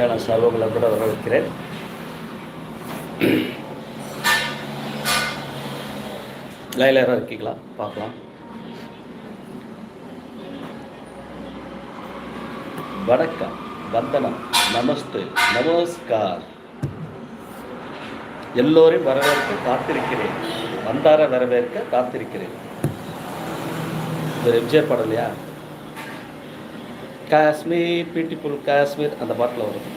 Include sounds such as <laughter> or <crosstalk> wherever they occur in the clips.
Channel சர்வங்களை கூட வரவேற்கிறேன். லைனில் யாராவது இருக்கீங்களா? பார்க்கலாம். வணக்கம். வந்தனம். நமஸ்து. நமஸ்கார். எல்லோரையும் வரவேற்க காத்திருக்கிறேன். வந்தார வரவேற்க காத்திருக்கிறேன். இது எம்ஜிஆர் படம் இல்லையா? காஷ்மீர் பியூட்டிஃபுல் காஷ்மீர் அந்த பாட்டில் வரும்.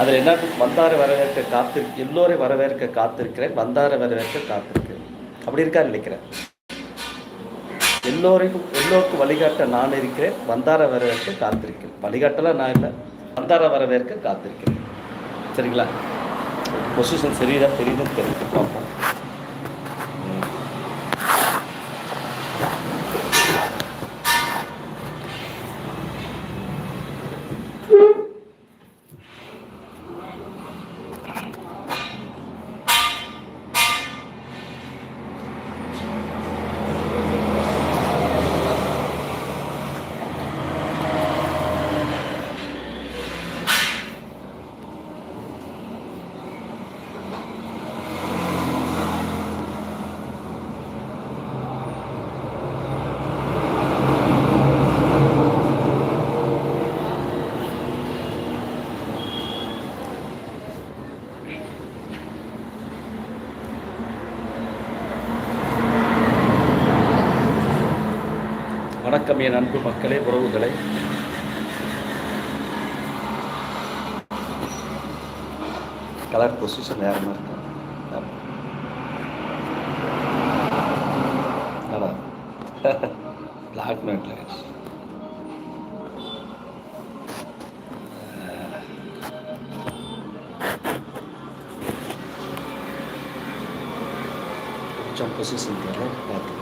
அதில் என்ன வந்தார வரவேற்க காத்திரு எல்லோரையும் வரவேற்க காத்திருக்கிறேன் வந்தார வரவேற்க காத்திருக்கிறேன். அப்படி இருக்கா நினைக்கிறேன். எல்லோரையும் எல்லோருக்கும் வழிகாட்ட நான் இருக்கிறேன் வந்தார வரவேற்க காத்திருக்கிறேன். வழிகாட்டலாம் நான் இல்லை வந்தார வரவேற்க காத்திருக்கிறேன். சரிங்களா? பொசிஷன் சரியாக தெரியுதுன்னு தெரிஞ்சு பார்ப்போம் ம். வணக்கம் என் அன்பு மக்களே உறவுகளை. கலர் பொசிஷன் வேறமா இருக்கு. பிளாக் மேட்ல கொஞ்சம் பொசிஷன் பார்த்து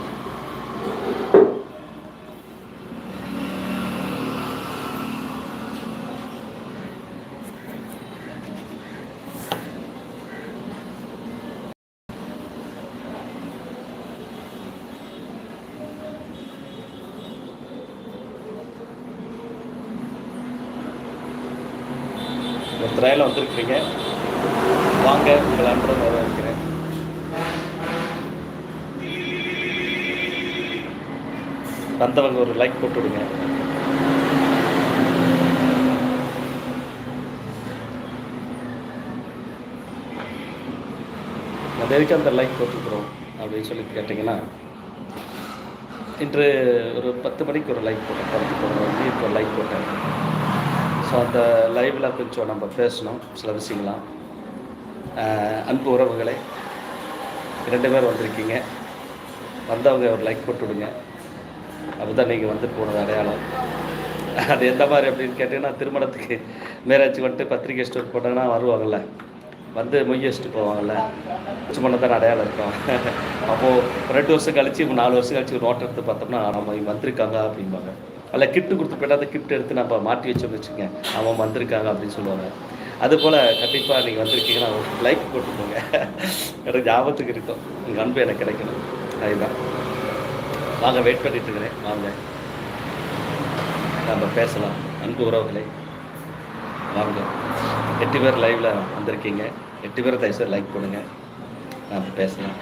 ஒரு வந்திருக்கிறீங்க. வாங்க உங்கள் அன்புடன் வரவேற்கிறேன். வந்தவங்க ஒரு லைக் போட்டு விடுங்க. அது எதுக்கு அந்த லைக் போட்டுக்கிறோம் அப்படின்னு சொல்லி கேட்டிங்கன்னா இன்று ஒரு பத்து மணிக்கு ஒரு லைக் போட்டேன். பத்து ஒரு ஒரு லைக் போட்டேன். ஸோ அந்த லைவில் கொஞ்சம் நம்ம பேசணும் சில விஷயங்களாம் அன்பு உறவுகளை. ரெண்டு பேர் வந்திருக்கீங்க. வந்தவங்க ஒரு லைக் போட்டு விடுங்க. அப்பதான் நீங்கள் வந்து போனது அடையாளம். அது எந்த மாதிரி அப்படின்னு கேட்டிங்கன்னா திருமணத்துக்கு மேரேஜ் வந்துட்டு பத்திரிக்கை ஸ்டோர் போட்டாங்கன்னா வருவாங்கல்ல. வந்து மொய் வச்சுட்டு போவாங்கள்ல சும்மா தான் அடையாளம் இருக்கும். அப்போது ரெண்டு வருஷம் கழிச்சு நாலு வருஷம் கழிச்சு நோட்டத்தை எடுத்து பார்த்தோம்னா நம்ம வந்திருக்காங்க அப்படிம்பாங்க. அல்ல கிஃப்ட் கொடுத்து போயிட்டா அந்த கிஃப்ட் எடுத்து நம்ம மாட்டி வச்சோம்னு வச்சுக்கோங்க. அவன் வந்திருக்காங்க அப்படின்னு சொல்லுவாங்க. அதுபோல் கண்டிப்பாக நீங்கள் வந்திருக்கீங்கன்னா லைக் போட்டுக்கோங்க. எனக்கு ஞாபகத்துக்கு இருக்கும். உங்கள் அன்பு எனக்கு கிடைக்கணும். அதுதான். வாங்க வெயிட் பண்ணிட்டு இருக்கிறேன். வாங்க. நம்ம பேசலாம். அன்பு உறவுகளை. வாங்க. எட்டு பேர் லைவில் வந்திருக்கீங்க. எட்டு பேர் தயவுசெய்து லைக் பண்ணுங்க. நாம் பேசலாம்.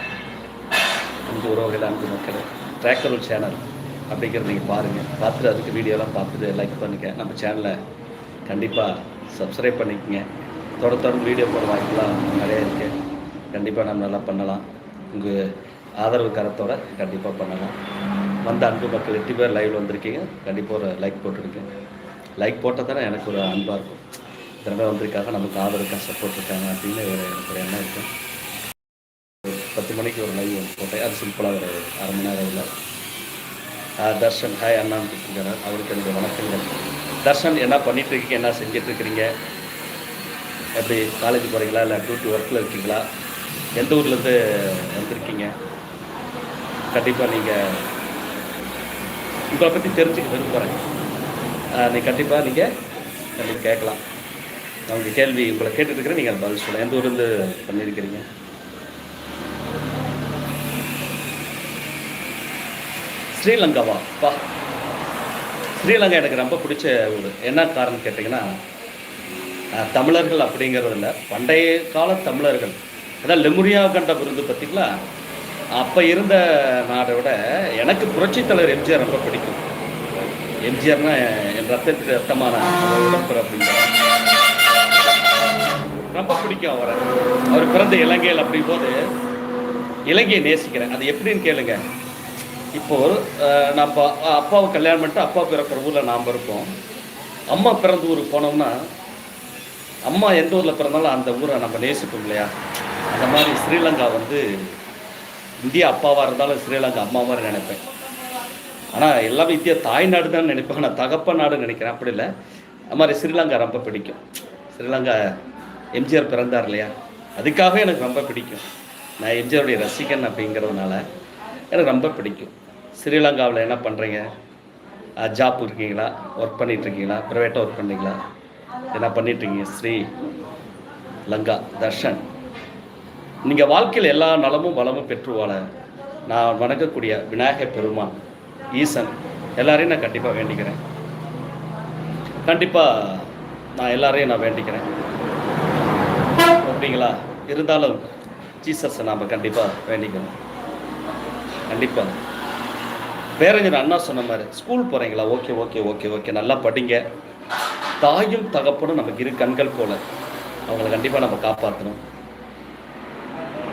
அன்பு உறவுகள் அன்பு மக்கள். ட்ராக்கர் சேனல் அப்படிங்கிறத நீங்கள் பாருங்கள் பார்த்துட்டு அதுக்கு வீடியோலாம் பார்த்துட்டு லைக் பண்ணுங்கள் நம்ம சேனலை கண்டிப்பாக சப்ஸ்கிரைப் பண்ணிக்கோங்க. தொடர் தொடர்ந்து வீடியோ போட வாய்ப்புலாம் நிறைய இருக்குது கண்டிப்பாக நம்ம நல்லா பண்ணலாம். உங்கள் ஆதரவு கரத்தோட கண்டிப்பாக பண்ணலாம். வந்த அன்பு மக்கள் எட்டு பேர் லைவில் வந்திருக்கீங்க. கண்டிப்பாக ஒரு லைக் போட்டிருக்கேன் லைக் போட்டால் தானே எனக்கு ஒரு அன்பாக இருக்கும். திறமை வந்திருக்காங்க. நமக்கு ஆதரவு சப்போர்ட் இருக்காங்க அப்படின்னு ஒரு எனக்கு ஒரு எண்ணம் இருக்கும். ஒரு பத்து மணிக்கு ஒரு லைவ் போட்டேன். அது சிம்பிளாக ஒரு அரை மணி நேரம் இல்லை. தர்ஷன் ஹாய் அண்ணான்னு கூப்பிட்டுருக்காரு அவருக்கு என்னுடைய வணக்கங்கள். தர்ஷன் என்ன பண்ணிட்டு இருக்கீங்க என்ன செஞ்சுட்டு இருக்கிறீங்க எப்படி காலேஜ் போகிறீங்களா இல்லை டியூட்டி ஒர்க்கில் இருக்கீங்களா? எந்த ஊர்லேருந்து வந்திருக்கீங்க? கண்டிப்பாக நீங்கள் உங்களை பற்றி தெரிஞ்சுக்க விரும்புகிறேன் நீ கண்டிப்பாக நீங்கள் கண்டிப்பாக கேட்கலாம். அவங்க கேள்வி உங்களை கேட்டுட்டு இருக்கிறேன். நீங்கள் பதில் சொல்லலாம் எந்த ஊர்லேருந்து பண்ணியிருக்கிறீங்க ஸ்ரீலங்காவா? பா ஸ்ரீலங்கா எனக்கு ரொம்ப பிடிச்ச ஊர். என்ன காரணம் கேட்டிங்கன்னா தமிழர்கள் அப்படிங்கிறது இல்லை. பண்டைய கால தமிழர்கள். அதான் லெமுரியா கண்ட விருது பார்த்தீங்களா? அப்போ இருந்த நாடை விட எனக்கு புரட்சித் தலைவர் எம்ஜிஆர் ரொம்ப பிடிக்கும். எம்ஜிஆர்னா என் ரத்தத்துக்கு ரத்தமான உடம்பு அப்படிங்கிற. ரொம்ப பிடிக்கும் அவரை. அவர் பிறந்த இலங்கையில் அப்படிங்கும்போது இலங்கையை நேசிக்கிறேன். அது எப்படின்னு கேளுங்க. இப்போ அஹ், நான் அப்பா அப்பாவை கல்யாணம் பண்ணிட்டு அப்பா பிறக்கிற ஊரில் நாம் இருப்போம் அம்மா பிறந்த ஊருக்கு போனோம்னா அம்மா எந்த ஊரில் பிறந்தாலும் அந்த ஊரை நம்ம நேசிப்போம் இல்லையா? அந்த மாதிரி ஸ்ரீலங்கா வந்து இந்தியா அப்பாவாக இருந்தாலும் ஸ்ரீலங்கா அம்மா மாதிரி நினைப்பேன். ஆனால் எல்லாமே இந்தியா தாய் நாடு தான் நினைப்பேன். நான் தகப்ப நாடுன்னு நினைக்கிறேன். அப்படி இல்லை. அது மாதிரி ஸ்ரீலங்கா ரொம்ப பிடிக்கும். ஸ்ரீலங்கா எம்ஜிஆர் பிறந்தார் இல்லையா? அதுக்காகவே எனக்கு ரொம்ப பிடிக்கும். நான் எம்ஜிஆருடைய ரசிகன் அப்படிங்கிறதுனால எனக்கு ரொம்ப பிடிக்கும். ஸ்ரீலங்காவில் என்ன பண்ணுறீங்க? ஜாப் இருக்கீங்களா? ஒர்க் பண்ணிட்டு இருக்கீங்களா ப்ரைவேட்டாக ஒர்க் பண்ணுறீங்களா? என்ன பண்ணிட்டு இருக்கீங்க ஸ்ரீ லங்கா தர்ஷன். நீங்கள் வாழ்க்கையில் எல்லா நலமும் வளமும் பெற்று வாழ நான் வணங்கக்கூடிய விநாயக பெருமான் ஈசன். எல்லாரையும் நான் கண்டிப்பாக வேண்டிக்கிறேன். கண்டிப்பாக நான் எல்லாரையும் நான் வேண்டிக்கிறேன். அப்படிங்களா இருந்தாலும் ஜீசஸை நாம் கண்டிப்பாக வேண்டிக்கணும். கண்டிப்பாக பேரஞ்சர் அண்ணா சொன்ன மாதிரி ஸ்கூல் போகிறீங்களா ஓகே ஓகே ஓகே ஓகே நல்லா படிங்க. தாயும் தகப்பனும் நமக்கு இரு கண்கள் போல. அவங்கள கண்டிப்பாக நம்ம காப்பாற்றணும்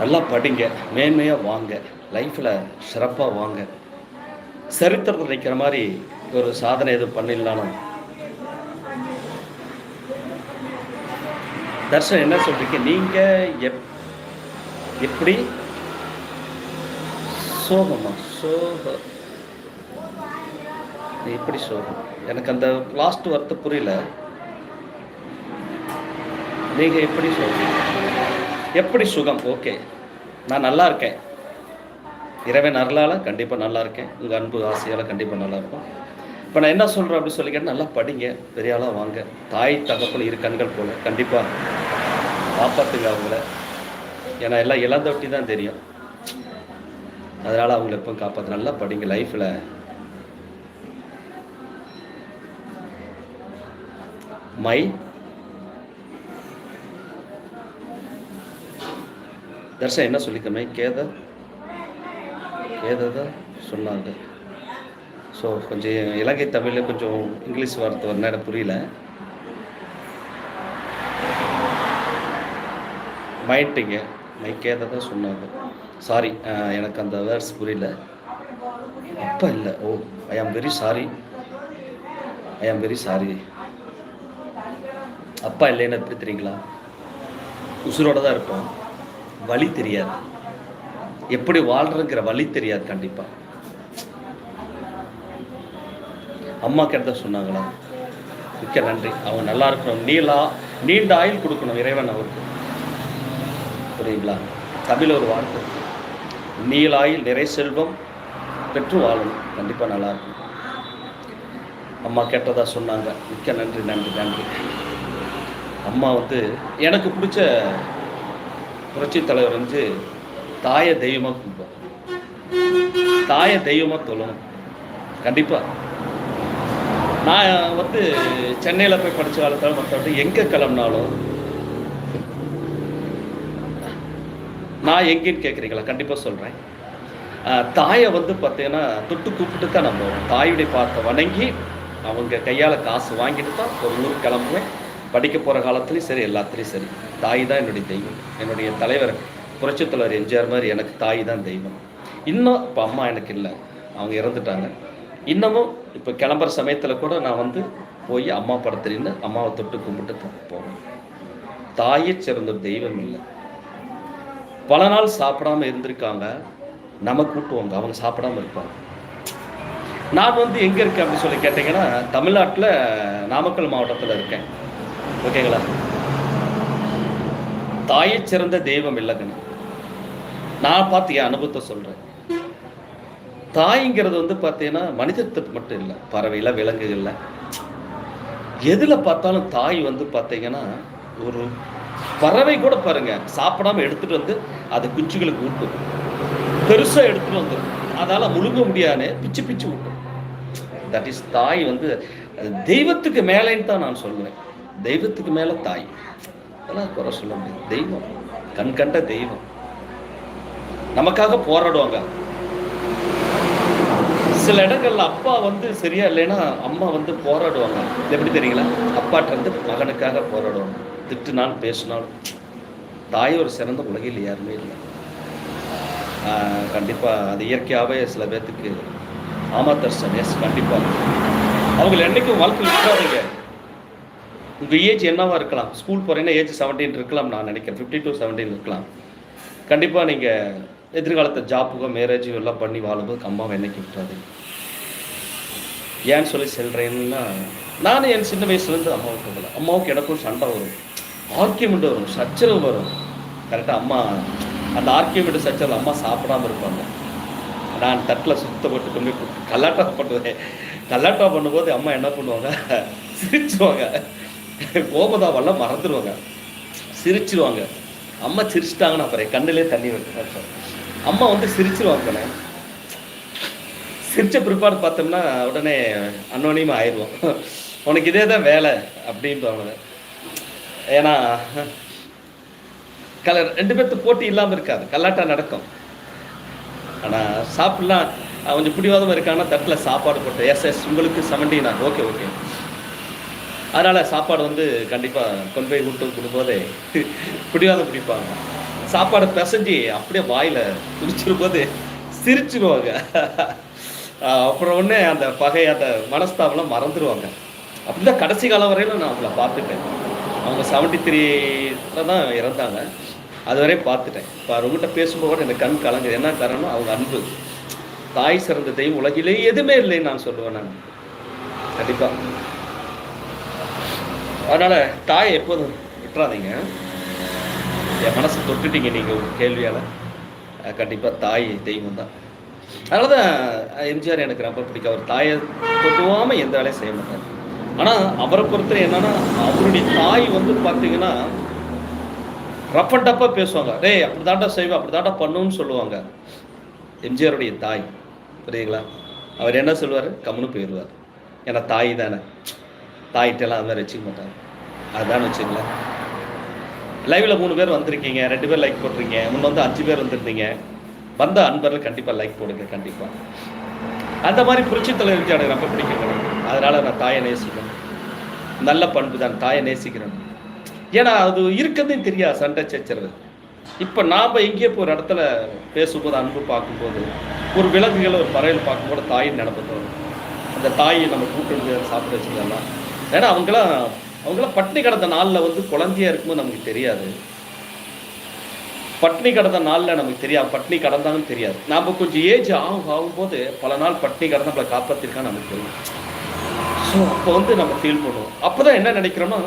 நல்லா படிங்க. மேன்மையாக வாங்க. லைஃப்பில் சிறப்பாக வாங்க. சரித்திரத்தில் நிற்கிற மாதிரி ஒரு சாதனை எதுவும் பண்ணிடலாலும் தர்ஷன் என்ன சொல்றீங்க? நீங்கள் எப் எப்படி? சோகமா? சோக எப்படி சோகம் எனக்கு அந்த லாஸ்ட் வார்த்தை புரியல. நீங்க எப்படி சொல்றீங்க? எப்படி சுகம்? ஓகே நான் நல்லா இருக்கேன். இறைவன் அருளால கண்டிப்பாக நல்லா இருக்கேன். உங்கள் அன்பு ஆசையால் கண்டிப்பாக நல்லா இருக்கும். இப்போ நான் என்ன சொல்கிறேன் அப்படின்னு சொல்லி நல்லா படிங்க. பெரிய ஆளாக வாங்க. தாய் தகப்பன் இரு கண்கள் போல. கண்டிப்பாக காப்பாற்றுங்க அவங்கள. ஏன்னா எல்லாம் இழந்தவட்டி தான் தெரியும். அதனால் அவங்கள எப்போ காப்பாற்று நல்லா படிங்க. லைஃப்பில் மை தர்ஷன் என்ன சொல்லிக்கமே கேத? கேதத சொன்னாங்க. ஸோ கொஞ்சம் இலங்கை தமிழில் கொஞ்சம் இங்கிலீஷ் வார்த்தை ஒரு நேரம் புரியல. மைட்டிங்க மை கேததா சொன்னாங்க. சாரி எனக்கு அந்த வேர்ட்ஸ் புரியல. அப்போ இல்லை ஓ ஐ am very sorry I am very sorry அப்பா இல்லைன்னு எப்படி தெரியுங்களா? உசுரோட தான் இருப்போம் வழி தெரியாது. எப்படி வாழ்றங்கிற வழி தெரியாது கண்டிப்பா. அம்மா கிட்ட சொன்னாங்களா? மிக்க நன்றி. அவங்க நல்லா இருக்கணும் நீலா நீண்ட ஆயுள் கொடுக்கணும் இறைவன் அவருக்கு. புரியுங்களா தமிழ் ஒரு வார்த்தை. நீலாயில் நிறை செல்வம் பெற்று வாழணும் கண்டிப்பாக நல்லா இருக்கும். அம்மா கேட்டதா சொன்னாங்க. மிக்க நன்றி நன்றி நன்றி. அம்மா வந்து எனக்கு பிடிச்ச புரட்சி தலைவர் வந்து தாய தெய்வமாக கும்பிடும் தாய தெய்வமாக தொழணும். கண்டிப்பாக நான் வந்து சென்னையில் போய் படித்த காலத்தில் மற்றபடி எங்கே கிளம்புனாலும் நான் எங்கேன்னு கேட்குறீங்களா கண்டிப்பாக சொல்கிறேன் தாயை வந்து பார்த்தீங்கன்னா தொட்டு கூப்பிட்டு தான் நம்ம தாயுடைய பார்த்த வணங்கி அவங்க கையால் காசு வாங்கிட்டு தான் ஒரு ஊருக்கு கிளம்புவேன். படிக்க போகிற காலத்துலேயும் சரி எல்லாத்துலேயும் சரி. தாய் தான் என்னுடைய தெய்வம். என்னுடைய தலைவர் புரட்சி தலைவர் எம்ஜிஆர் மாதிரி எனக்கு தாய் தான் தெய்வம். இன்னும் இப்போ அம்மா எனக்கு இல்லை. அவங்க இறந்துட்டாங்க. இன்னமும் இப்போ கிளம்புற சமயத்தில் கூட நான் வந்து போய் அம்மா படத்துல அம்மாவை தொட்டு கும்பிட்டு தான் போவேன். தாயே சிறந்த தெய்வம் இல்லை. பல நாள் சாப்பிடாம இருந்திருக்காங்க. நம்ம கூட்டுவாங்க. அவங்க சாப்பிடாம இருப்பாங்க. நான் வந்து எங்கே இருக்கேன் அப்படின்னு சொல்லி கேட்டிங்கன்னா தமிழ்நாட்டில் நாமக்கல் மாவட்டத்தில் இருக்கேன். ஓகேங்களா? தாயை சிறந்த தெய்வம் இல்லைங்கண்ணா நான் பார்த்து என் அனுபவத்தை சொல்கிறேன் தாய்ங்கிறது வந்து பார்த்தீங்கன்னா மனிதத்துக்கு மட்டும் இல்லை. பறவையில் விலங்குகளில். எதில் பார்த்தாலும் தாய் வந்து பார்த்தீங்கன்னா ஒரு பறவை கூட பாருங்க. சாப்பிடாம எடுத்துட்டு வந்து அது குஞ்சுகளுக்கு ஊட்டும். பெருசாக எடுத்துட்டு வந்து அதால முழுங்க முடியாது பிச்சு பிச்சு ஊட்டும். தட் இஸ் தாய் வந்து தெய்வத்துக்கு மேலேன்னு தான் நான் சொல்லுவேன் தெய்வத்துக்கு மேலே தாய். அதெல்லாம் குறை சொல்ல முடியாது. தெய்வம். கண் கண்ட தெய்வம். நமக்காக போராடுவாங்க. சில இடங்கள்ல அப்பா வந்து சரியா இல்லைன்னா அம்மா வந்து போராடுவாங்க. இது எப்படி தெரியுங்களா? அப்பாட்ட வந்து மகனுக்காக போராடுவாங்க. திட்டுனாலும் பேசினாலும். தாய் ஒரு சிறந்த உலகில் யாருமே இல்லை. கண்டிப்பாக அது இயற்கையாகவே சில பேர்த்துக்கு ஆமா தர்சன் எஸ் கண்டிப்பாக அவங்களை என்னைக்கும் வாழ்க்கை விட்டுறாதீங்க. உங்கள் ஏஜ் என்னவாக இருக்கலாம்? ஸ்கூல் போகிறீங்கன்னா ஏஜ் செவன்டீன் இருக்கலாம் நான் நினைக்கிறேன். ஃபிஃப்டி டு செவன்டீன் இருக்கலாம். கண்டிப்பாக நீங்கள் எதிர்காலத்தை ஜாப்புக்கோ மேரேஜும் எல்லாம் பண்ணி வாழும்போது அம்மாவை என்னைக்கு விட்டுறாது ஏன்னு சொல்லி செல்கிறேன்னா நானும் என் சின்ன வயசுலேருந்து அம்மாவுக்கு போகல அம்மாவுக்கு எனக்கும் சண்டை வரும். ஆர்கியூமெண்ட் வரும். சச்சரவு வரும். கரெக்டாக அம்மா அந்த ஆர்கியூமெண்ட் சச்சரவு அம்மா சாப்பிடாம இருப்பாங்க. நான் தட்டில் சுத்தப்பட்டு கொண்டு கல்லாட்டா பண்ணுவேன். கல்லாட்டா பண்ணும்போது அம்மா என்ன பண்ணுவாங்க? சிரிச்சுவாங்க. கோபதாவெல்லாம் மறந்துடுவாங்க சிரிச்சிருவாங்க. அம்மா சிரிச்சிட்டாங்கன்னா அப்புறம் கண்ணிலே தண்ணி வருது. அம்மா வந்து சிரிச்சிருவாங்க சிரிச்ச பிற்பாடு பார்த்தோம்னா உடனே அன்னோனியமாக ஆயிடுவோம். உனக்கு இதே தான் வேலை அப்படின்றாங்க ஏன்னா கல ரெண்டு பேர்த்து போட்டி இல்லாமல் இருக்காது. கல்லாட்டா நடக்கும். ஆனால் சாப்பிட்லாம். கொஞ்சம் பிடிவாதமாக இருக்கான்னா தட்டில் சாப்பாடு போட்டு எஸ் எஸ் உங்களுக்கு செவன்டீனா ஓகே ஓகே அதனால் சாப்பாடு வந்து கண்டிப்பாக கொண்டு போய் விட்டு கொடுக்கும்போதே பிடிவாத பிடிப்பாங்க சாப்பாடு பிசைஞ்சு அப்படியே வாயில் குடிச்சிருக்கும் சிரிச்சிருவாங்க. அப்புறம் உடனே அந்த பகை அந்த மனஸ்தாபம்லாம் மறந்துடுவாங்க அப்படிதான் கடைசி காலம் வரையிலும் நான் அவங்கள பார்த்துட்டேன். அவங்க செவன்டி த்ரீல தான் இறந்தாங்க. அது வரையும் பார்த்துட்டேன். இப்போ அவங்ககிட்ட பேசும்போது எனக்கு கண் கலங்குது. என்ன காரணம் அவங்க அன்பு. தாய் சிறந்த தெய்வம். உலகிலே எதுவுமே இல்லைன்னு நான் சொல்லுவேன் நான். கண்டிப்பாக அதனால் தாயை எப்போதும் விட்டுறாதீங்க. என் மனசு தொட்டுட்டீங்க நீங்கள் ஒரு கேள்வியால். கண்டிப்பாக தாய் தெய்வம் தான். அதனால தான் எம்ஜிஆர் எனக்கு ரொம்ப பிடிக்கும். அவர் தாயை தொட்டுவாமல் எந்த வேலையும் செய்ய மாட்டார். ஆனால் அவரை பொறுத்தவரை என்னன்னா அவருடைய தாய் வந்து பார்த்தீங்கன்னா ரஃப் அண்ட் டப்பாக பேசுவாங்க. டேய் அப்படி தாண்டா செய்வேன் அப்படி தாண்டா பண்ணுன்னு சொல்லுவாங்க. எம்ஜிஆருடைய தாய் புரியுங்களா அவர் என்ன சொல்லுவார்? கம்முன்னு போயிடுவார். ஏன்னா தாய் தானே. தாயிட்டெல்லாம் அதெல்லாம் வச்சுக்க மாட்டாங்க. அதுதான் வச்சுங்களேன் லைவில் மூணு பேர் வந்திருக்கீங்க ரெண்டு பேர் லைக் போட்டிருக்கீங்க முன்ன வந்து அஞ்சு பேர் வந்திருந்தீங்க. வந்த அன்பர்கள் கண்டிப்பாக லைக் போடுங்க கண்டிப்பாக அந்த மாதிரி புரட்சி தலைவர் எனக்கு ரொம்ப பிடிக்கும் அதனால் நான் தாயை நேசிக்கிறேன். நல்ல பண்பு தான் தாயை நேசிக்கிறேன். ஏன்னா அது இருக்கிறதையும் தெரியாது சண்டை சச்சரவு. இப்போ நாம் எங்கேயோ இப்போ ஒரு இடத்துல பேசும்போது அன்பு பார்க்கும்போது ஒரு விலங்குகளை ஒரு பறவைகள் பார்க்கும்போது தாயின் நினப்பு தோணும். அந்த தாயை நம்ம கூப்பிட்டு சாப்பிட வச்சுக்கலாம்? ஏன்னா அவங்களாம் அவங்களாம் பட்டினி கடந்த நாளில் வந்து குழந்தையா இருக்கும்போது நமக்கு தெரியாது. பட்னி கடந்த நாளில் நமக்கு தெரியாது. பட்னி கடந்தாலும் தெரியாது. நாம் கொஞ்சம் ஏஜ் ஆகும் ஆகும்போது பல நாள் பட்னி கடந்த நம்மளை காப்பாற்றிருக்கான்னு நமக்கு தெரியும். ஸோ அப்போ வந்து நம்ம ஃபீல் பண்ணுவோம். அப்போ தான் என்ன நினைக்கிறோமோ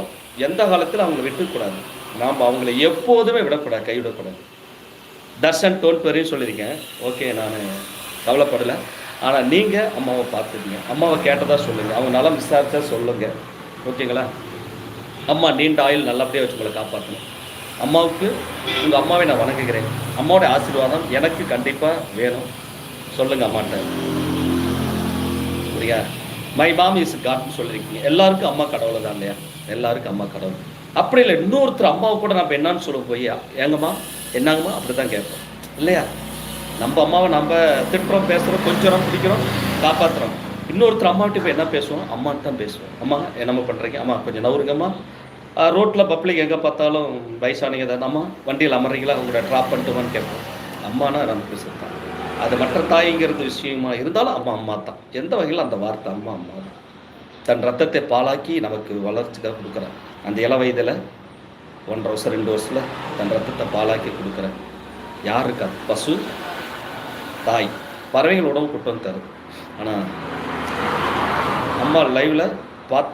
எந்த காலத்தில் அவங்கள விட்டுக்கூடாது. நாம் அவங்கள எப்போதுமே விடக்கூடாது கைவிடக்கூடாது. தர்ஷன் டோன் பெரிய சொல்லியிருக்கேன். ஓகே நான் கவலைப்படலை. ஆனால் நீங்கள் அம்மாவை பார்த்துருக்கீங்க அம்மாவை கேட்டதாக சொல்லுங்கள் அவங்க நலம் விசாரித்தா சொல்லுங்கள் ஓகேங்களா? அம்மா நீண்ட ஆயில் நல்லபடியாக வச்சு உங்களை காப்பாற்றணும். அம்மாவுக்கு உங்கள் அம்மாவை நான் வணங்குகிறேன். அம்மாவோட ஆசீர்வாதம் எனக்கு கண்டிப்பாக வேணும். சொல்லுங்கள் அம்மாட்ட. சரியா? மை மாம் இஸ் காட்னு சொல்லியிருக்கீங்க. எல்லாருக்கும் அம்மா கடவுளை தான் இல்லையா? எல்லாருக்கும் அம்மா கடவுள். அப்படி இல்லை இன்னொருத்தர் அம்மாவை கூட நம்ம என்னன்னு சொல்ல போய் ஏங்கம்மா என்னங்கம்மா? அப்படி தான் கேட்போம். இல்லையா? நம்ம அம்மாவை நம்ம திட்டுறோம் பேசுகிறோம் கொஞ்சம் பிடிக்கிறோம் காப்பாற்றுறோம் இன்னொருத்தர் அம்மாட்ட போய் என்ன பேசுவோம்? அம்மான்னு தான் பேசுவோம். அம்மா என்னம்மா பண்ணுறீங்க அம்மா கொஞ்சம் நவருங்கம்மா ரோட்டில் பப்ளிக் எங்கே பார்த்தாலும் வயசானீங்க தான். அம்மா வண்டியில் அமர்றீங்களா? உங்களோட ட்ராப் பண்ணிட்டுமான்னு கேட்போம். அம்மானா நம்ம சுத்தம் அது மற்ற தாய்ங்கிறது விஷயமா இருந்தாலும் அம்மா அம்மா தான். எந்த வகையில் அந்த வார்த்தை அம்மா அம்மா தான். தன் ரத்தத்தை பாலாக்கி நமக்கு வளர்ச்சிக்காக கொடுக்குறேன். அந்த இள வயதில் ஒன்றரை வருஷம் ரெண்டு வருஷத்தில் தன் ரத்தத்தை பாலாக்கி கொடுக்குறேன். யாருக்கு? அது பசு தாய். பறவைகள் உணவு கொண்டு வந்து தருது. ஆனால் அம்மா லைவில் பாத்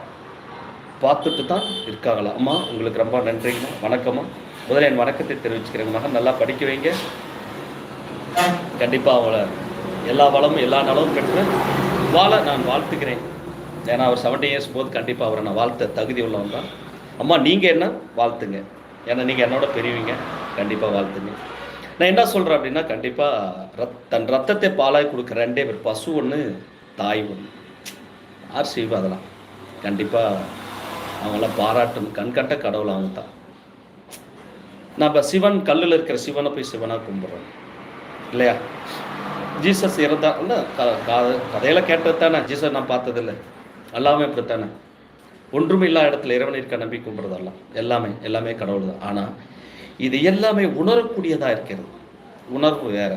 பார்த்துட்டு தான் இருக்காங்களா? அம்மா உங்களுக்கு ரொம்ப நன்றிங்கம்மா. வணக்கம்மா. முதல்ல என் வணக்கத்தை தெரிவிச்சுக்கிறேங்க. மகன் நல்லா படிக்க வைங்க. கண்டிப்பாக அவளை எல்லா வளமும் எல்லா நலமும் பெற்று வாழ நான் வாழ்த்துக்கிறேன். ஏன்னா அவர் செவன்டி இயர்ஸ் போது கண்டிப்பாக அவரை நான் வாழ்த்த தகுதி உள்ளவன் தான். அம்மா நீங்கள் என்ன? வாழ்த்துங்க. ஏன்னா நீங்கள் என்னோட பெரியவங்க. கண்டிப்பாக வாழ்த்துங்க. நான் என்ன சொல்கிறேன் அப்படின்னா கண்டிப்பாக ரத் தன் ரத்தத்தை பாலாய் கொடுக்குற ரெண்டே பேர். பசு ஒன்று தாய் ஒன்று ஆர் செய்வா அதெல்லாம்? கண்டிப்பாக அவங்களாம் பாராட்டணும் கண்கட்ட கடவுள் அவங்க தான். நம்ம சிவன் கல்லில் இருக்கிற சிவனை போய் சிவனாக கும்பிட்றோம். இல்லையா? ஜீசஸ் இருந்தா இல்லை க கேட்டது தானே ஜீசஸ் நான் பார்த்ததில்லை. எல்லாமே அப்படித்தானே? ஒன்றுமே இல்லாத இடத்துல இறைவன் இருக்க நம்பி கும்பிட்றதெல்லாம் எல்லாமே எல்லாமே கடவுள் தான். ஆனால் இது எல்லாமே உணரக்கூடியதாக இருக்கிறது. உணர்வு வேற.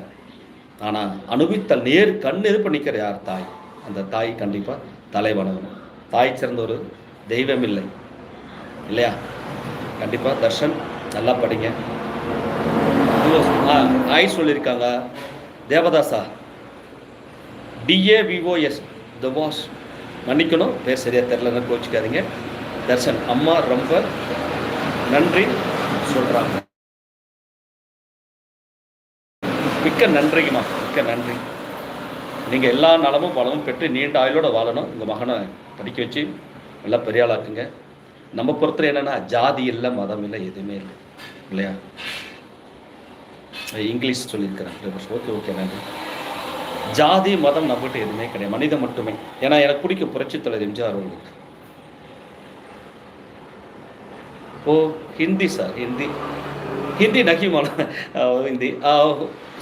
ஆனால் அனுபவித்தல் நேர் கண் எதிர்ப்பு நிற்கிற யார்? தாய். அந்த தாய் கண்டிப்பாக தலை வணங்கணும் தாய் சிறந்த ஒரு தெய்வம் இல்லை. இல்லையா? கண்டிப்பாக தர்ஷன் நல்லா படிங்க. ஆய் சொல்லியிருக்காங்க. தேவதாசா. டிஏவிஓஎஸ் த வாஷ் மன்னிக்கணும். பேர் சரியாக தெரிலன்னு கோச்சிக்காதீங்க. தர்ஷன் அம்மா ரொம்ப நன்றி சொல்கிறாங்க மிக்க நன்றிங்கம்மா. மிக்க நன்றி. நீங்கள் எல்லா நலமும் வளமும் பெற்று நீண்ட ஆயுளோட வாழணும். உங்கள் மகனை படிக்க வச்சு நல்லா பெரியாளாக்குங்க நம்ம பொறுத்தவரை என்னென்னா ஜாதி இல்லை மதம் இல்லை எதுவுமே இல்லை. இல்லையா? இங்கிலீஷ் சொல்லியிருக்கிறேன். ஓகே ஓகே நன்றி. ஜாதி மதம் நம்மகிட்ட எதுவுமே கிடையாது. மனிதம் மட்டுமே. ஏன்னா எனக்கு பிடிக்கும் புரட்சி தலைவர் எம்ஜிஆர் அவர்களுக்கு. ஓ ஹிந்தி சார் ஹிந்தி. ஹிந்தி நகிமான. ஹிந்தி.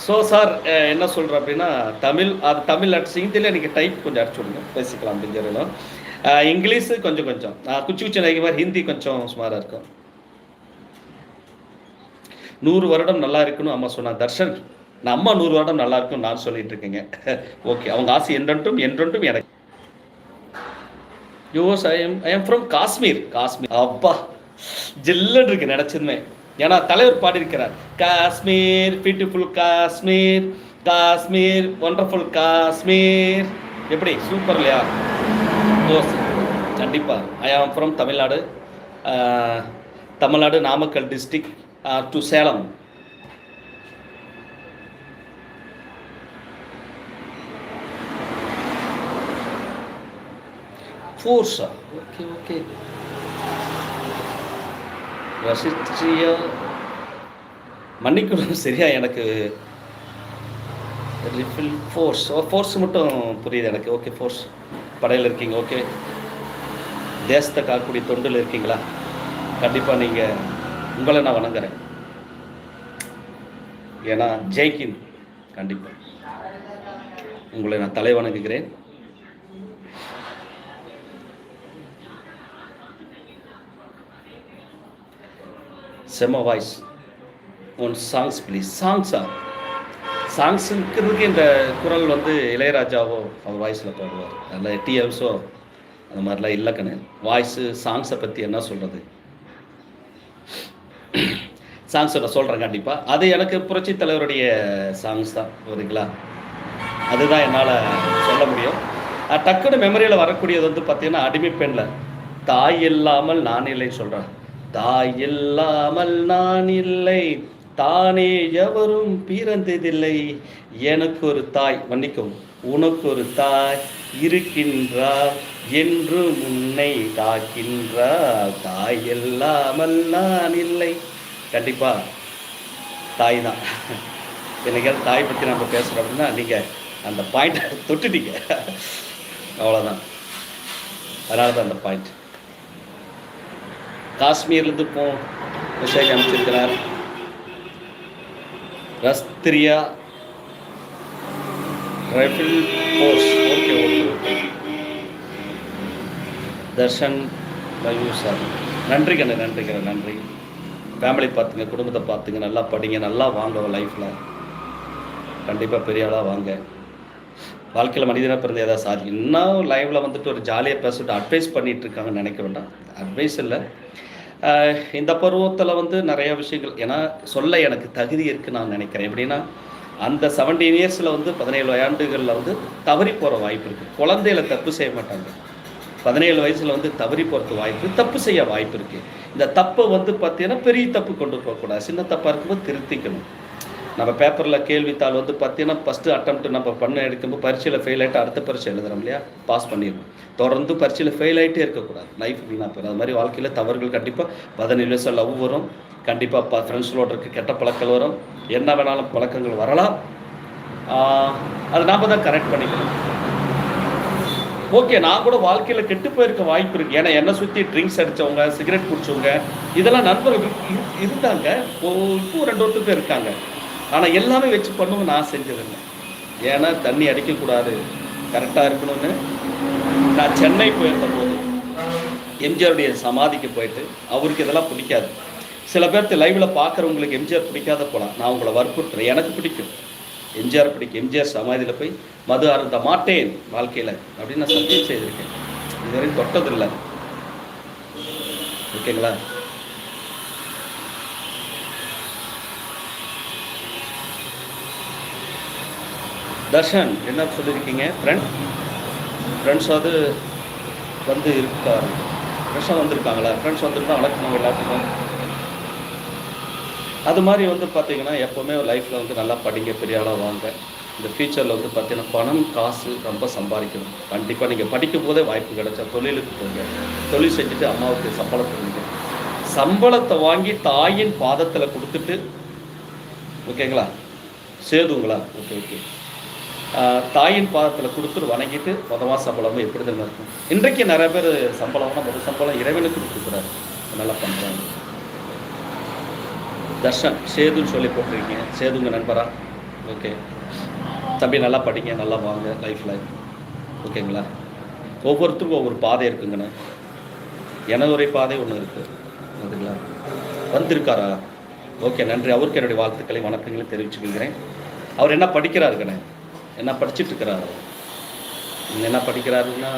ஸோ சார் eh, என்ன சொல்கிறேன் அப்படின்னா தமிழ் அது தமிழ் அடிச்சு ஹிந்தியில் எனக்கு டைப் கொஞ்சம் அடிச்சு விடுங்க. பேசிக்கலாம் அப்படின்னு சொல்லலாம் இங்கிலீஷு கொஞ்சம் கொஞ்சம். குச்சி குச்சி நகை மாதிரி ஹிந்தி கொஞ்சம் சுமாராக இருக்கும். நூறு வருடம் நல்லா இருக்கணும் அம்மா சொன்னா தர்ஷன் நான் அம்மா நூறு வருடம் நல்லா இருக்கும் நான் சொல்லிட்டு இருக்கேங்க. <laughs> ஓகே அவங்க ஆசை என்றென்றும் என்றென்றும் எனக்கு. யோஸ் I am I am from Kashmir Kashmir அப்பா ஜில்லுன்னு இருக்கு நினச்சதுமே ஏன்னா தலைவர் பாடியிருக்கிறார். Kashmir beautiful Kashmir Kashmir wonderful Kashmir. எப்படி? சூப்பர் இல்லையா? கண்டிப்பாக I am from Tamil Nadu. Tamil Nadu Namakkal district to Salem. ஃபோர்ஸா okay okay ரசிச்சியா? மன்னிக்கணும். <laughs> சரியா எனக்கு ரிஃபில் ஃபோர்ஸ் ஃபோர்ஸ் மட்டும் புரியுது எனக்கு. ஓகே ஃபோர்ஸ் படையில் இருக்கீங்க. ஓகே தேசத்தை காக்கூடிய தொண்டில் இருக்கீங்களா? கண்டிப்பாக நீங்கள் உங்களை நான் வணங்குறேன். ஏன்னா ஜெய்கின் கண்டிப்பாக உங்களை நான் தலை வணங்குகிறேன். செம்ம வாய்ஸ் ஒன் சாங்ஸ் ப்ளீஸ் சாங்ஸா சாங்ஸுங்கிறதுக்கு இந்த குரல் வந்து இளையராஜாவோ அவர் வாய்ஸில் பாடுவார். அதில் டிஎம்ஸோ அந்த மாதிரிலாம் இல்லைக்கண்ணு வாய்ஸு சாங்ஸை பற்றி என்ன சொல்கிறது சாங்ஸை நான் சொல்கிறேன் கண்டிப்பாக அது எனக்கு புரட்சி தலைவருடைய சாங்ஸ் தான் ஓகேங்களா அதுதான் என்னால் சொல்ல முடியும். டக்குன்னு மெமரியில் வரக்கூடியது வந்து பார்த்தீங்கன்னா அடிமை பெண்ணில் தாய் இல்லாமல் நான் இல்லைன்னு சொல்கிறேன் தாய் இல்லாமல் நான் இல்லை. தானே எவரும் பிறந்ததில்லை. எனக்கு ஒரு தாய் மன்னிக்கும் உனக்கு ஒரு தாய் இருக்கின்றார் என்று முன்னை காக்கின்றார் தாய் இல்லாமல் நான் இல்லை. கண்டிப்பாக தாய் தான் என்னைக்காவது தாய் பற்றி நம்ம பேசுகிறோம் அப்படின்னா நீங்கள் அந்த பாயிண்ட் தொட்டுட்டீங்க. அவ்வளோதான் அதனால தான் அந்த பாயிண்ட் காஷ்மீர்லேருந்து போ message அனுப்பிச்சிருக்கிறார். Rashtriya rifle force okay okay okay. Darshan love sir. நன்றி கண்ணு நன்றி கண்ணு நன்றி. ஃபேமிலி பார்த்துங்க குடும்பத்தை பார்த்துங்க நல்லா படிங்க நல்லா வாங்க லைஃப்பில் கண்டிப்பாக பெரிய ஆளாக வாங்க. வாழ்க்கையில் மனிதனாக பிறந்த ஏதாவது சாதி. இன்னும் லைவில் வந்துட்டு ஒரு ஜாலியாக பேசிட்டு அட்வைஸ் பண்ணிகிட்டு இருக்காங்கன்னு நினைக்க வேண்டாம். அட்வைஸ் இல்லை. இந்த பருவத்தில் வந்து நிறைய விஷயங்கள். ஏன்னா சொல்ல எனக்கு தகுதி இருக்குன்னு நான் நினைக்கிறேன். எப்படின்னா அந்த செவன்டீன் இயர்ஸில் வந்து பதினேழு ஆண்டுகளில் வந்து தவறி போகிற வாய்ப்பு இருக்குது குழந்தையில தப்பு செய்ய மாட்டாங்க. பதினேழு வயசில் வந்து தவறி போகிறது வாய்ப்பு தப்பு செய்ய வாய்ப்பு இருக்குது இந்த தப்பை வந்து பார்த்தீங்கன்னா பெரிய தப்பு கொண்டு போகக்கூடாது. சின்ன தப்பாக இருக்கும்போது திருத்திக்கணும். நம்ம பேப்பரில் கேள்வித்தாள் வந்து பார்த்தீங்கன்னா ஃபஸ்ட்டு அட்டம் நம்ம பண்ண எடுக்கும்போது பரீட்சையில் ஃபெயில் ஆகிட்டு அடுத்த பரீட்சை எழுதுறோம் இல்லையா? பாஸ் பண்ணிடணும் தொடர்ந்து பரீட்சையில் ஃபெயில் ஆகிட்டே இருக்கக்கூடாது. லைஃப் வீணாக போயிடும் அது மாதிரி வாழ்க்கையில் தவறுகள் கண்டிப்பாக பதினேழு வயசில் லவ் வரும். கண்டிப்பாக ப ஃப்ரெண்ட்ஸோட இருக்க கெட்ட பழக்கங்கள் வரும். என்ன வேணாலும் பழக்கங்கள் வரலாம். அது நாம் தான் கரெக்ட் பண்ணிக்கணும். ஓகே நான் கூட வாழ்க்கையில் கெட்டு போயிருக்க வாய்ப்பு இருக்குது ஏன்னா என்னை சுற்றி ட்ரிங்க்ஸ் அடித்தவங்க சிகரெட் குடிச்சவங்க இதெல்லாம் நண்பர்கள் இரு- இருந்தாங்க. இப்போ ரெண்டு ஒருத்தர் இருக்காங்க. ஆனால் எல்லாமே வச்சு பண்ணவும் நான் செஞ்சதில்லை. ஏன்னா தண்ணி அடிக்கக்கூடாது. கரெக்டாக இருக்கணும்னு நான் சென்னை போயிருந்த போது எம்ஜிஆருடைய சமாதிக்கு போயிட்டு அவருக்கு இதெல்லாம் பிடிக்காது. சில பேர்த்து லைவில் பார்க்குறவங்களுக்கு எம்ஜிஆர் பிடிக்காத போகலாம் நான் உங்களை வற்புறுத்துறேன். எனக்கு பிடிக்கும். எம்ஜிஆர் பிடிக்கும். எம்ஜிஆர் சமாதியில் போய் மது அருந்த மாட்டேன் வாழ்க்கையில் அப்படின்னு நான் சத்தியம் செய்திருக்கேன். இதுவரையும் தொட்டதில்லை. ஓகேங்களா? தர்ஷன் என்ன சொல்லியிருக்கீங்க? ஃப்ரெண்ட் ஃப்ரெண்ட்ஸாவது வந்து இருக்காரு. ஃப்ரெண்ட்ஸாக வந்திருக்காங்களா? ஃப்ரெண்ட்ஸ் வந்துருந்தா வணக்கம் எல்லாத்துக்கும். அது மாதிரி வந்து பார்த்தீங்கன்னா எப்போவுமே லைஃப்பில் வந்து நல்லா படிங்க பெரிய ஆளாக வாங்க. இந்த ஃபியூச்சரில் வந்து பார்த்தீங்கன்னா பணம் காசு ரொம்ப சம்பாதிக்கணும். கண்டிப்பாக நீங்கள் படிக்கும் போதே வாய்ப்பு கிடைச்சா தொழிலுக்கு போங்க. தொழில் செஞ்சுட்டு அம்மாவுக்கு சம்பளம் கொடுங்க. சம்பளத்தை வாங்கி தாயின் பாதத்தில் கொடுத்துட்டு ஓகேங்களா சேதுங்களா ஓகே ஓகே தாயின் பாதத்தில் கொடுத்துட்டு வணங்கிட்டு மொதமாக சம்பளமும் எப்படி தான் இருக்கும்? இன்றைக்கு நிறைய பேர் சம்பளம்னா முதல் சம்பளம் இறைவனுக்கு கொடுக்குறாரு நல்லா பண்ணுறாங்க தர்ஷன் சேதுன்னு சொல்லி போட்டிருக்கீங்க. சேதுங்க நண்பரா? ஓகே. தம்பி நல்லா படிங்க நல்லா வாங்க லைஃப்பில் ஓகேங்களா? ஒவ்வொருத்தருக்கும் ஒவ்வொரு பாதை இருக்குங்கண்ணே. எனது ஒரு பாதை ஒன்று இருக்குது அதுங்களா? வந்திருக்காரா? ஓகே நன்றி. அவருக்கு என்னுடைய வாழ்த்துக்களை வணக்கங்களை தெரிவிச்சுக்கிறேன் அவர் என்ன படிக்கிறாருங்கண்ணே? என்ன படிச்சுட்டு இருக்கிறாரு என்ன படிக்கிறாருன்னா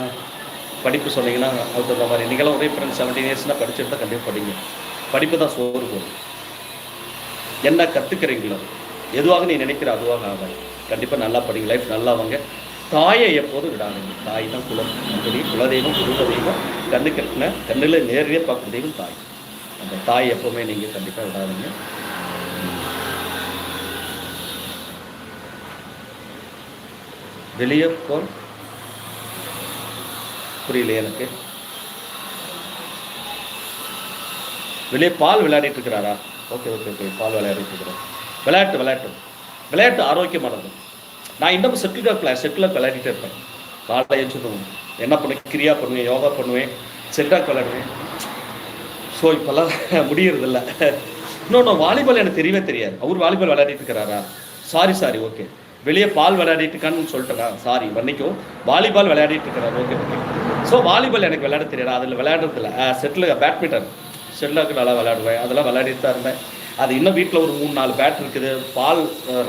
படிப்பு சொன்னீங்கன்னா அதுக்கு தகுந்த மாதிரி நீங்களும் ஒரே ஃப்ரெண்ட்ஸ் செவன்டீன் இயர்ஸ்னால் படிச்சுட்டு தான் கண்டிப்பாக படிங்க. படிப்பு தான் சோறு போகும் என்ன கற்றுக்கிறீங்களோ எதுவாக நீ நினைக்கிற அதுவாக ஆகாது. கண்டிப்பாக நல்லா படிங்க லைஃப் நல்லா வாங்க தாயை எப்போதும் விடாதீங்க. தாய் தான் குலம். அப்படி குலதெய்வம் குருதெய்வம் கண்ணு கட்டின கண்ணில் நேரடியாக பார்க்குற தெய்வம் தாய். அந்த தாய் எப்போவுமே நீங்கள் கண்டிப்பாக விடாதீங்க. வெளியே போல் புரியல எனக்கு. வெளியே பால் விளையாடிட்டு இருக்கிறாரா? Okay okay okay. பால் விளையாடிட்டு இருக்கிறார். விளையாட்டு விளையாட்டு. விளையாட்டு ஆரோக்கியமானது. நான் இன்னும் செட்டில் இருப்பேன் செட்டில் விளையாடிட்டே இருப்பேன். காலையில் எழுச்சிடும் என்ன பண்ணுவேன்? கிரியா பண்ணுவேன் யோகா பண்ணுவேன் செட்டாக் விளையாடுவேன். ஸோ இப்போல்லாம் முடியறதில்ல. <laughs> இன்னொன்று வாலிபால் எனக்கு தெரியவே தெரியாது. அவர் வாலிபால் விளையாடிட்டு இருக்கிறாரா? சாரி சாரி ஓகே வெளியே பால் விளையாடிட்டு இருக்கான்னு சொல்லிட்டேனா சாரி மன்னிக்கும் வாலிபால் விளையாடிட்டு இருக்கிறாரு ஓகே ஓகே ஸோ வாலிபால் எனக்கு விளையாட தெரியாது? அதில் விளையாடுறதில்ல செட்டில் பேட்மிண்டன் ஷெட்லாக்கு நல்லா விளையாடுவேன். அதெல்லாம் விளையாடிட்டு தான் இருந்தேன். அது இன்னும் வீட்டில் ஒரு மூணு நாலு பேட் இருக்குது. பால்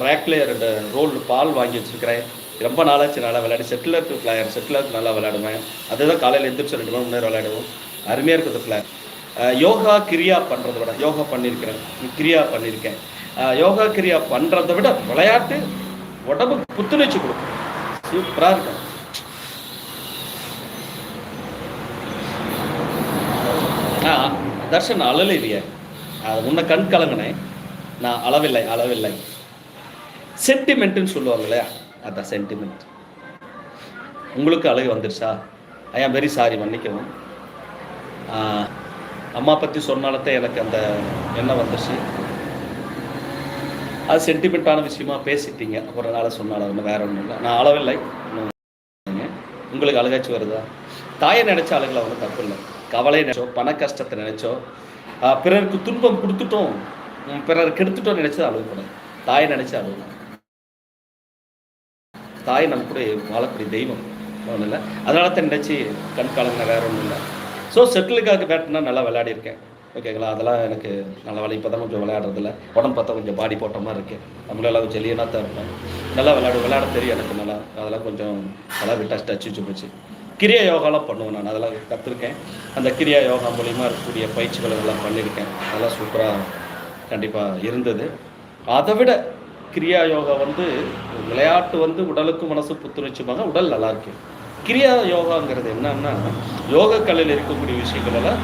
ரேக்லேயே ரெண்டு ரோல் பால் வாங்கி வச்சிருக்கிறேன். ரொம்ப நாளாச்சு நல்லா விளையாடி. செட்டிலருக்கு பிளேயர் செட்டிலருக்கு நல்லா விளையாடுவேன். அதுதான் காலையில் எந்திரிச்சு ரெண்டு மணி நேரம் விளையாடுவோம். அருமையாக இருக்குது பிளேயர் யோகா கிரியா பண்ணுறத விட யோகா பண்ணியிருக்கிறேன். கிரியா பண்ணியிருக்கேன். யோகா கிரியா பண்ணுறத விட விளையாட்டு உடம்புக்கு புத்துணர்ச்சி கொடுக்கும். சூப்பராக இருக்கும் ஆ தர்ஷன் அழலையே அது முன்ன கண் கலங்கினேன். நான் அளவில்லை அளவில்லை. சென்டிமெண்ட்டுன்னு இல்லையா? அதான் சென்டிமெண்ட் உங்களுக்கு அழகு வந்துருச்சா? ஐ ஆம் வெரி சாரி மன்னிக்கவும். அம்மா பற்றி சொன்னால்தான் எனக்கு அந்த எண்ணம் வந்துச்சு அது சென்டிமெண்ட்டான விஷயமா பேசிட்டீங்க. ஒரு நாள் சொன்னாலும் ஒன்றும் வேற ஒன்றும் இல்லை. நான் அளவில்லை உங்களுக்கு அழுகாச்சு வருதா? தாயை நினைச்ச ஆளுங்களை ஒன்றும் தப்பு இல்லை. கவலை நினைச்சோ பண கஷ்டத்தை நினைச்சோ பிறருக்கு துன்பம் கொடுத்துட்டோம். பிறர் கெடுத்துட்டோம் நினைச்சது அழுகக்கூடாது. தாயை நினைச்சு அழுகலாம் தாய் நம்ம கூட வாழக்கூடிய தெய்வம். ஒன்றும் இல்லை. அதனால தான் நினைச்சு கண் கலங்கின வேற ஒன்றும் இல்லை. ஸோ செட்டிலுக்காக பேட்டினா நல்லா விளையாடியிருக்கேன் ஓகேங்களா அதெல்லாம் எனக்கு நல்ல வேலை. இப்போ தான் கொஞ்சம் விளையாடுறதில்ல. உடம்பு பார்த்தா கொஞ்சம் பாடி போட்ட மாதிரி இருக்குது நம்மளெல்லாம் கொஞ்சம் ஜெல்லியனாக தான் இருப்பேன் நல்லா விளையாடு விளையாட தெரியும் எனக்கு நல்லா. அதெல்லாம் கொஞ்சம் நல்லா விட்டா டச்சு வச்சு போச்சு. கிரியா யோகாலாம் பண்ணுவேன் நான். அதெல்லாம் கற்றுருக்கேன் அந்த கிரியா யோகா மூலிமா இருக்கக்கூடிய பயிற்சிகள் எல்லாம் பண்ணியிருக்கேன். அதெல்லாம் சூப்பராக கண்டிப்பாக இருந்தது. அதை விட கிரியா யோகா வந்து விளையாட்டு வந்து உடலுக்கு மனசு புத்துணர்ச்சிப்பாங்க உடல் நல்லாயிருக்கு கிரியா யோகாங்கிறது என்னன்னா யோக கலையில் இருக்கக்கூடிய விஷயங்கள் எல்லாம்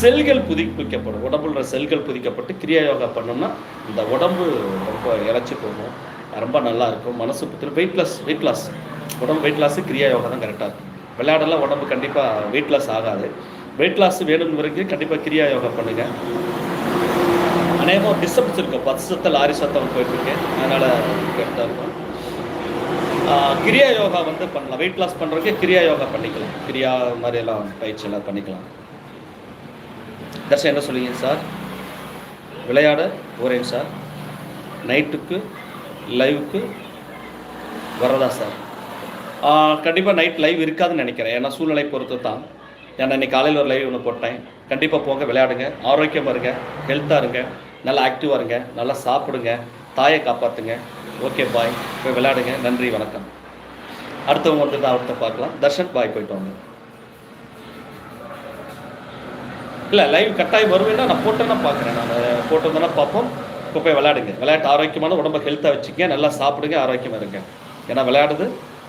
செல்கள் புதுப்பிக்கப்படும். உடம்புல செல்கள் புதிக்கப்பட்டு கிரியா யோகா பண்ணோம்னா இந்த உடம்பு ரொம்ப இறச்சி போகும். ரொம்ப நல்லா இருக்கும். மனசு புத்து வெயிட் லாஸ் வெயிட் லாஸ் உடம்பு வெயிட் லாஸு கிரியா யோகா தான் கரெக்டாக இருக்கும். விளையாடலாம் உடம்பு கண்டிப்பாக வெயிட் லாஸ் ஆகாது. வெயிட் லாஸ் வேணும் வரைக்கும் கண்டிப்பாக கிரியா யோகா பண்ணுங்கள் அநேகமாக டிஸ்டர்பன்ஸ் இருக்கும். பத்து சத்தம் லாரி சத்தம் போயிட்டுருக்கேன் அதனால் கரெக்டாக இருக்கும். கிரியா யோகா வந்து பண்ணலாம். வெயிட் லாஸ் பண்ணுறதுக்கு கிரியா யோகா பண்ணிக்கலாம். கிரியா மாதிரி எல்லாம் பயிற்சி எல்லாம் பண்ணிக்கலாம். தர்ஷன் என்ன சொல்லுங்க சார்? விளையாட போகிறேன் சார். நைட்டுக்கு லைவுக்கு வர்றதா சார்? கண்டிப்பாக நைட் லைவ் இருக்காதுன்னு நினைக்கிறேன். ஏன்னா சூழ்நிலை பொறுத்து தான் ஏன்னா இன்னைக்கு காலையில் ஒரு லைவ் ஒன்று போட்டேன். கண்டிப்பாக போங்க விளையாடுங்க. ஆரோக்கியமாக இருங்க. ஹெல்த்தாக இருங்க. நல்லா ஆக்டிவாக இருங்க. நல்லா சாப்பிடுங்க. தாயை காப்பாற்றுங்க ஓகே பாய் போய் விளையாடுங்க. நன்றி வணக்கம். அடுத்தவங்க வந்து தான் அடுத்த பார்க்கலாம். தர்ஷன் பாய் போயிட்டு வாங்க. இல்லை லைவ் கட்டாயம் வருவேன்னா நான் போட்டேன்னா பார்க்குறேன். நான் போட்டிருந்தேன்னா பார்ப்போம். இப்போ போய் விளையாடுங்க. விளையாட்டு ஆரோக்கியமான உடம்பை ஹெல்த்தாக வச்சுக்கங்க. நல்லா சாப்பிடுங்க ஆரோக்கியமாக இருங்க. ஏன்னா விளையாடுது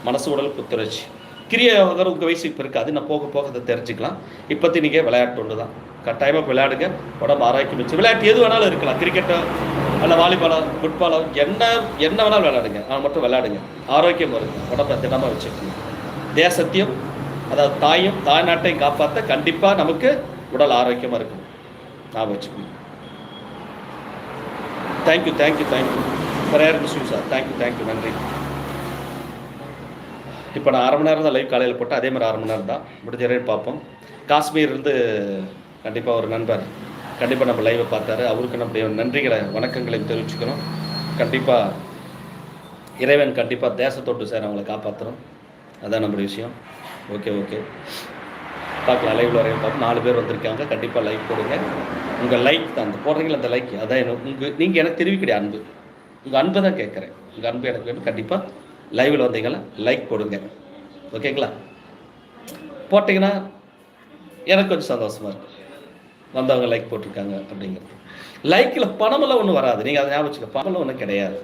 மனசு உடல் புத்துணர்ச்சி. கிரிய யோகர் உங்கள் வயசு இப்போ இருக்காது நான் போக போக அதை தெரிஞ்சுக்கலாம். இப்போத்தி நீங்கள் விளையாட்டு ஒன்று தான் கட்டாயமாக விளையாடுங்க. உடம்பு ஆரோக்கியம் வச்சு விளையாட்டு எது வேணாலும் இருக்கலாம். கிரிக்கெட்டோ அல்ல வாலிபாலோ ஃபுட்பாலோ என்ன என்ன வேணாலும் விளையாடுங்க. ஆனால் மட்டும் விளையாடுங்க. ஆரோக்கியம் வருங்க உடம்பை தினமாக வச்சுக்கணும். தேசத்தையும் அதாவது தாயும் தாய் நாட்டையும் காப்பாற்ற கண்டிப்பாக நமக்கு உடல் ஆரோக்கியமாக இருக்கும். நான் வச்சுக்கணும். Thank you thank you thank you prayer miss you sir thank you thank you நன்றி. இப்போ நான் அரை மணி நேரம் தான் லைவ் காலையில் போட்டேன். அதே மாதிரி அரை மணி நேரம் தான் முடிஞ்ச பார்ப்போம். காஷ்மீர் இருந்து கண்டிப்பாக ஒரு நண்பர் கண்டிப்பாக நம்ம லைவை பார்த்தாரு. அவருக்கு நம்முடைய நன்றிகளை வணக்கங்களை தெரிவிச்சுக்கிறோம். கண்டிப்பாக இறைவன் கண்டிப்பாக தேசத்தொட்டு சார் அவங்கள காப்பாற்றுறோம் அதான் நம்முடைய விஷயம். ஓகே ஓகே பார்க்கலாம் லைவில் வரையும் பார்ப்போம். நாலு பேர் வந்திருக்காங்க. கண்டிப்பாக லைக் போடுங்க. உங்கள் லைக் தான். அந்த போடுறீங்களா அந்த லைக் அதான் எனக்கு உங்கள் நீங்கள் எனக்கு தெரிவிக்கிற அன்பு. உங்கள் அன்பை தான் கேட்குறேன். உங்கள் அன்பு எனக்கு வேணும். கண்டிப்பாக லைவில் வந்தீங்கன்னா லைக் போடுங்க. ஓகேங்களா போட்டிங்கன்னா எனக்கு கொஞ்சம் சந்தோஷமாக இருக்கும் வந்தவங்க லைக் போட்டிருக்காங்க அப்படிங்கிறது லைக்கில் பணமெல்லாம் ஒன்றும் வராது. நீங்கள் அதை ஞாபகம் வச்சுக்க பணமெல்லாம் ஒன்றும் கிடையாது.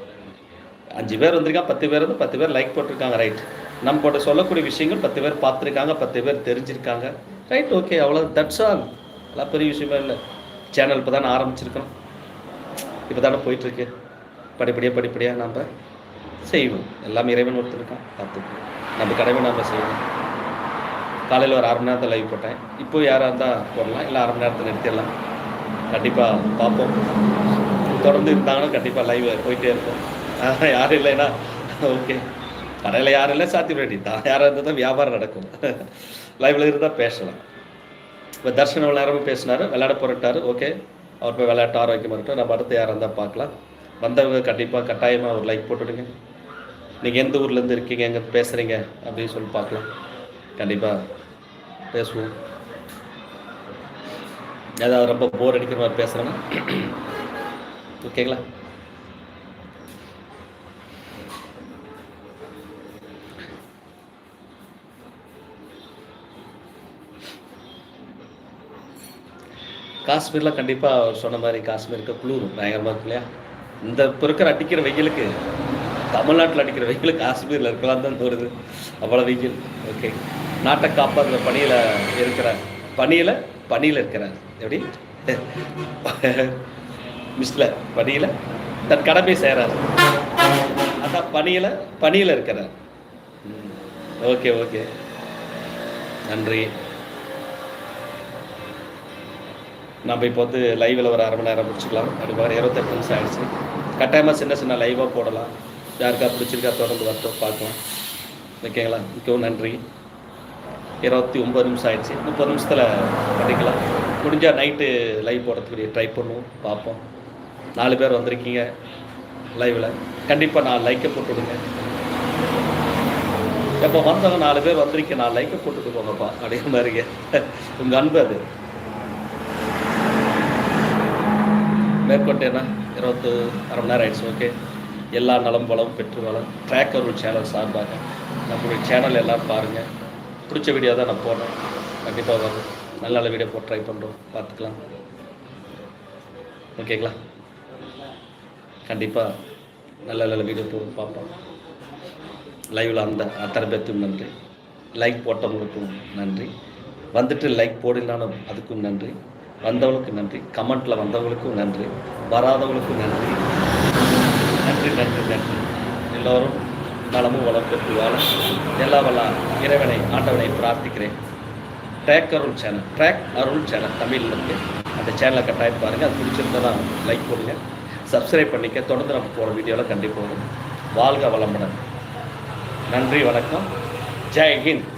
அஞ்சு பேர் வந்திருக்கா பத்து பேர் வந்து பத்து பேர் லைக் போட்டிருக்காங்க ரைட் நம்ம சொல்லக்கூடிய விஷயங்கள் பத்து பேர் பார்த்துருக்காங்க பத்து பேர் தெரிஞ்சிருக்காங்க. ரைட் ஓகே அவ்வளோ தட்ஸ் ஆல் எல்லாம் பெரிய விஷயமே இல்லை. சேனல் இப்போ தானே ஆரம்பிச்சிருக்கணும். இப்போ தானே போயிட்டுருக்கு. படிப்படியாக படிப்படியாக நம்ம செய்வோம். எல்லாம் இறைவன் ஒருத்தருக்கான். பார்த்துக்கணும் பார்த்துக்கோ. நம்ம கடமை நம்ம செய்வோம். காலையில் ஒரு அரை மணி நேரத்தில் லைவ் போட்டேன். இப்போ யாராக இருந்தால் போடலாம் இல்லை அரை மணி நேரத்தில் நிறுத்திடலாம். கண்டிப்பாக பார்ப்போம். தொடர்ந்து இருந்தாங்கன்னா கண்டிப்பாக லைவ் போயிட்டே இருக்கும் யாரும் இல்லைன்னா ஓகே கடையில் யாரும் இல்லை சாத்தி ரெடி தான் யாராக இருந்தால் தான் வியாபாரம் நடக்கும். லைவில் இருந்தால் பேசலாம். இப்போ தர்ஷன் இவ்வளோ நேரமும் பேசினார். விளையாட புரட்டார் ஓகே அவர் போய் விளையாட்டு ஆரோக்கியமாக இருக்கட்டும். நம்ம அடுத்து யாராக இருந்தால் பார்க்கலாம். வந்தவங்க கண்டிப்பாக கட்டாயமாக ஒரு லைக் போட்டுடுங்க. நீங்கள் எந்த ஊர்லேருந்து இருக்கீங்க எங்கே பேசுகிறீங்க அப்படின்னு சொல்லி பார்க்கலாம். கண்டிப்பாக பேசுவோம். ஏதாவது ரொம்ப போர் அடிக்கிற மாதிரி பேசுகிறேன்னா ஓகேங்களா? காஷ்மீரில் கண்டிப்பாக சொன்ன மாதிரி காஷ்மீருக்கு குளிர் பயங்கரமாக இருக்கு இல்லையா இந்த இப்போ இருக்கிற அடிக்கிற வெயிலுக்கு தமிழ்நாட்டில் அடிக்கிற வெயில் காஷ்மீரில் இருக்கலாம் தான் தோணுது. அவ்வளோ வெயில் ஓகே நாட்டை காப்பாற்றுற பணியில் இருக்கிறார் பணியில் பணியில் இருக்கிறார் எப்படி? மிஸ்ல பணியில் தன் கடமை செய்கிறார் அதான் பணியில் பணியில் இருக்கிறார். ஓகே ஓகே நன்றி. நம்ம இப்போ வந்து லைவில் ஒரு அரை மணி நேரம் முடிச்சுக்கலாம். அது மாதிரி இருபத்தெட்டு நிமிஷம் ஆயிடுச்சு. கட்டாயமாக சின்ன சின்ன லைவாக போடலாம். யாருக்கா பிடிச்சிருக்கா தொடர்ந்து வரட்டும் பார்க்கலாம். ஓகேங்களா? மிகவும் நன்றி. இருபத்தி ஒம்பது நிமிஷம் ஆயிடுச்சு. முப்பது நிமிஷத்தில் பண்ணிக்கலாம். முடிஞ்சால் நைட்டு லைவ் போடுறதுக்குரிய ட்ரை பண்ணுவோம் பார்ப்போம். நாலு பேர் வந்திருக்கீங்க லைவில் கண்டிப்பாக நான் லைக்கை போட்டுவிடுங்க எப்போ வந்தவங்க நாலு பேர் வந்திருக்கீங்க நான் லைக்கை போட்டுட்டு போங்கப்பா அப்படிங்கிற மாதிரிங்க உங்கள் அன்பு அது. மேற்கொண்டு என்ன? இருபத்து அரை மணி நேரம் ஆயிடுச்சு. ஓகே. எல்லா நலம் வளம் பெற்று வளம். ட்ராக் ஒரு சேனல் சார்பாக. நம்மளுடைய சேனல் எல்லோரும் பாருங்கள் பிடிச்ச வீடியோ தான் நான் போடுறேன். கண்டிப்பாக வரும். நல்ல நல்ல வீடியோ போட்டு ட்ரை பண்ணுறோம் பார்த்துக்கலாம். ஓகேங்களா கண்டிப்பாக நல்ல நல்ல வீடியோ போட்டு பார்ப்போம். லைவில் அந்த அத்தனை பேர்த்துக்கும் நன்றி. லைக் போட்டவங்களுக்கும் நன்றி. வந்துட்டு லைக் போடலானும் அதுக்கும் நன்றி. வந்தவங்களுக்கும் நன்றி. கமெண்ட்டில் வந்தவங்களுக்கும் நன்றி. வராதவங்களுக்கும் நன்றி. நன்றி நன்றி நன்றி. எல்லோரும் நலமும் வளம் பெற்று வாழ எல்லா வல்லா இறைவனை ஆண்டவனை பிரார்த்திக்கிறேன். Track Arul channel track Arul channel தமிழில் இருக்குது அந்த சேனலை கட்டாயம் பாருங்கள் அது பிடிச்சிருந்தா லைக் போடுங்க. சப்ஸ்கிரைப் பண்ணிக்க. தொடர்ந்து நம்ம போகிற வீடியோவில் கண்டிப்பாக வரும். வாழ்க வளமுடன். நன்றி வணக்கம். ஜெய் ஹிந்த்.